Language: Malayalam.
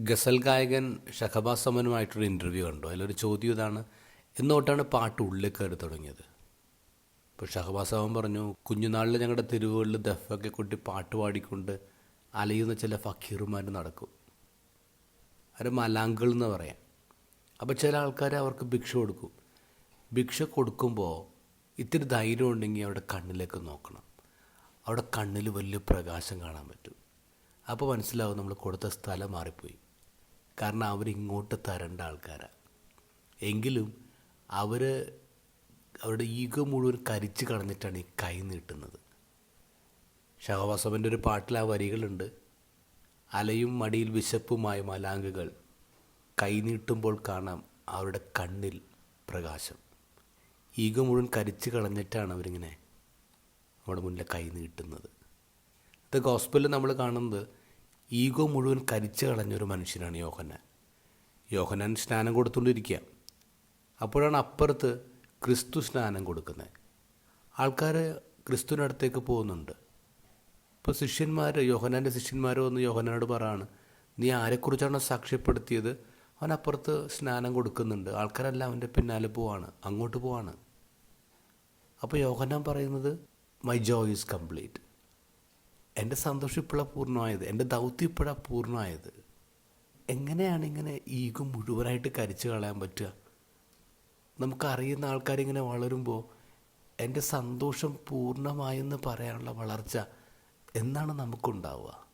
ഗസൽ ഗായകൻ ഷഹബാസ് സമനുമായിട്ടൊരു ഇന്റർവ്യൂ കണ്ടു. അതിലൊരു ചോദ്യം ഇതാണ് എന്നോട്ടാണ് പാട്ട് ഉള്ളിൽ കയറി തുടങ്ങിയത്? ഇപ്പോൾ ഷഹബാസ് അവൻ പറഞ്ഞു കുഞ്ഞുനാളിൽ ഞങ്ങളുടെ തെരുവുകളിൽ ദഫൊക്കെ കൊട്ടി പാട്ട് പാടിക്കൊണ്ട് അലയുന്ന ചില ഫക്കീറുമാർ നടക്കും. അവർ മലാങ്കൾ എന്ന് പറയാം. അപ്പോൾ ചില ആൾക്കാർ അവർക്ക് ഭിക്ഷ കൊടുക്കും. ഭിക്ഷ കൊടുക്കുമ്പോൾ ഇത്തിരി ധൈര്യം ഉണ്ടെങ്കിൽ അവിടെ കണ്ണിലേക്ക് നോക്കണം. അവിടെ കണ്ണിൽ വലിയ പ്രകാശം കാണാൻ പറ്റും. അപ്പോൾ മനസ്സിലാവും നമ്മൾ കൊടുത്ത സ്ഥലം മാറിപ്പോയി. കാരണം അവരിങ്ങോട്ട് തരേണ്ട ആൾക്കാരാണ് എങ്കിലും അവർ അവരുടെ ഈഗോ മുഴുവൻ കരിച്ചു കളഞ്ഞിട്ടാണ് ഈ കൈ നീട്ടുന്നത്. ഷഹവാസവന്റെ ഒരു പാട്ടിൽ ആ വരികളുണ്ട്. അലയും മടിയിൽ വിശപ്പുമായ മലാങ്കുകൾ കൈനീട്ടുമ്പോൾ കാണാം അവരുടെ കണ്ണിൽ പ്രകാശം. ഈഗോ മുഴുവൻ കരിച്ച് കളഞ്ഞിട്ടാണ് അവരിങ്ങനെ നമ്മുടെ മുന്നിൽ കൈ നീട്ടുന്നത്. ഇത് ഗോസ്പലിൽ നമ്മൾ കാണുന്നത് ഈഗോ മുഴുവൻ കരിച്ചു കളഞ്ഞൊരു മനുഷ്യനാണ് യോഹന്നാൻ. യോഹന്നാൻ സ്നാനം കൊടുത്തുകൊണ്ടിരിക്കുക. അപ്പോഴാണ് അപ്പുറത്ത് ക്രിസ്തു സ്നാനം കൊടുക്കുന്നത്. ആൾക്കാർ ക്രിസ്തുവിനടുത്തേക്ക് പോകുന്നുണ്ട്. ഇപ്പോൾ ശിഷ്യന്മാർ യോഹനാന്റെ ശിഷ്യന്മാർ വന്ന് യോഹനാനോട് പറയാണ് നീ ആരെക്കുറിച്ചാണോ സാക്ഷ്യപ്പെടുത്തിയത്? അവൻ അപ്പുറത്ത് സ്നാനം കൊടുക്കുന്നുണ്ട്. ആൾക്കാരെല്ലാം അവന്റെ പിന്നാലെ പോവാണ് അങ്ങോട്ട് പോവാണ്. അപ്പോൾ യോഹനാൻ പറയുന്നത് മൈ ജോയ് ഈസ് കംപ്ലീറ്റ് എന്റെ സന്തോഷം ഇപ്പോഴാണ് പൂർണമായത് എന്റെ ദൗത്യം ഇപ്പോഴാണ് പൂർണമായത്. എങ്ങനെയാണ് ഇങ്ങനെ ഈഗോ മുഴുവനായിട്ട് കരിച്ചു കളയാൻ പറ്റുക? നമുക്കറിയുന്ന ആൾക്കാരിങ്ങനെ വളരുമ്പോൾ എന്റെ സന്തോഷം പൂർണമായെന്ന് പറയാനുള്ള വളർച്ച എന്നാണ് നമുക്കുണ്ടാവുക.